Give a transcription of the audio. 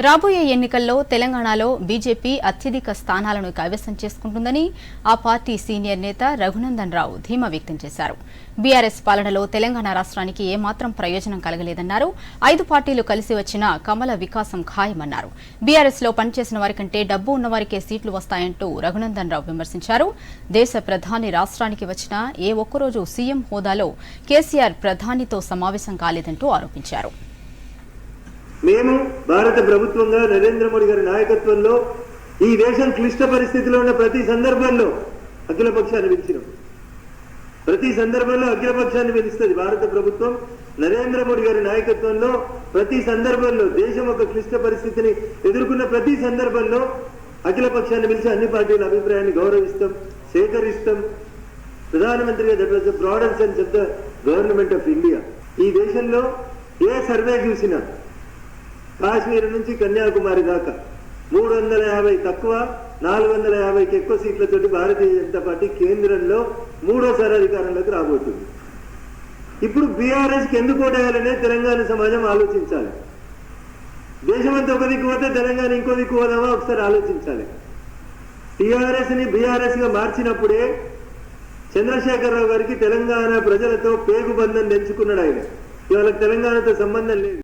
రాబోయే ఎన్నికల్లో తెలంగాణలో బీజేపీ అత్యధిక స్థానాలను కైవసం చేసుకుంటుందని ఆ పార్టీ సీనియర్ నేత రఘునందన్ రావు ధీమా వ్యక్తం చేశారు. బీఆర్ఎస్ పాలనలో తెలంగాణ రాష్ట్రానికి ఏమాత్రం ప్రయోజనం కలగలేదన్నారు. ఐదు పార్టీలు కలిసి వచ్చిన కమల వికాసం ఖాయమన్నారు. బీఆర్ఎస్లో పనిచేసిన వారికంటే డబ్బు ఉన్నవారికే సీట్లు వస్తాయంటూ రఘునందన్ రావు విమర్శించారు. దేశ ప్రధాని రాష్ట్రానికి వచ్చిన ఏ ఒక్కరోజు సీఎం హోదాలో కేసీఆర్ ప్రధానితో సమావేశం కాలేదంటూ ఆరోపించారు. మేము భారత ప్రభుత్వంగా నరేంద్ర మోడీ గారి నాయకత్వంలో ఈ దేశం క్లిష్ట పరిస్థితిలో ఉన్న ప్రతి సందర్భంలో అఖిలపక్షాన్ని పిలిచినాం ప్రతి సందర్భంలో అఖిలపక్షాన్ని పిలుస్తుంది భారత ప్రభుత్వం. నరేంద్ర మోడీ గారి నాయకత్వంలో ప్రతి సందర్భంలో దేశం ఒక క్లిష్ట పరిస్థితిని ఎదుర్కొన్న ప్రతి సందర్భంలో అఖిలపక్షాన్ని పిలిచి అన్ని పార్టీల అభిప్రాయాన్ని గౌరవిస్తాం సేకరిస్తాం. ప్రధానమంత్రిగా దట్ వాజ్ ద అని చెప్తా ద గవర్నమెంట్ ఆఫ్ ఇండియా. ఈ దేశంలో ఏ సర్వే చూసినా కాశ్మీర్ నుంచి కన్యాకుమారి దాకా. మూడు వందల యాభై తక్కువ నాలుగు వందల యాభైకి ఎక్కువ సీట్లతోటి భారతీయ జనతా పార్టీ కేంద్రంలో మూడోసారి అధికారంలోకి రాబోతుంది. ఇప్పుడు బీఆర్ఎస్కి ఎందుకు ఓటేయాలనే తెలంగాణ సమాజం ఆలోచించాలి. దేశమంతా ఒక దిక్కు పోతే తెలంగాణ ఇంకో దిక్కు పోదామా? ఒకసారి ఆలోచించాలి. టీఆర్ఎస్ని ని బీఆర్ఎస్గా మార్చినప్పుడే చంద్రశేఖరరావు గారికి తెలంగాణ ప్రజలతో పేగు బంధం తెంచుకున్నాడు ఆయన. ఇవాళ తెలంగాణతో సంబంధం లేదు.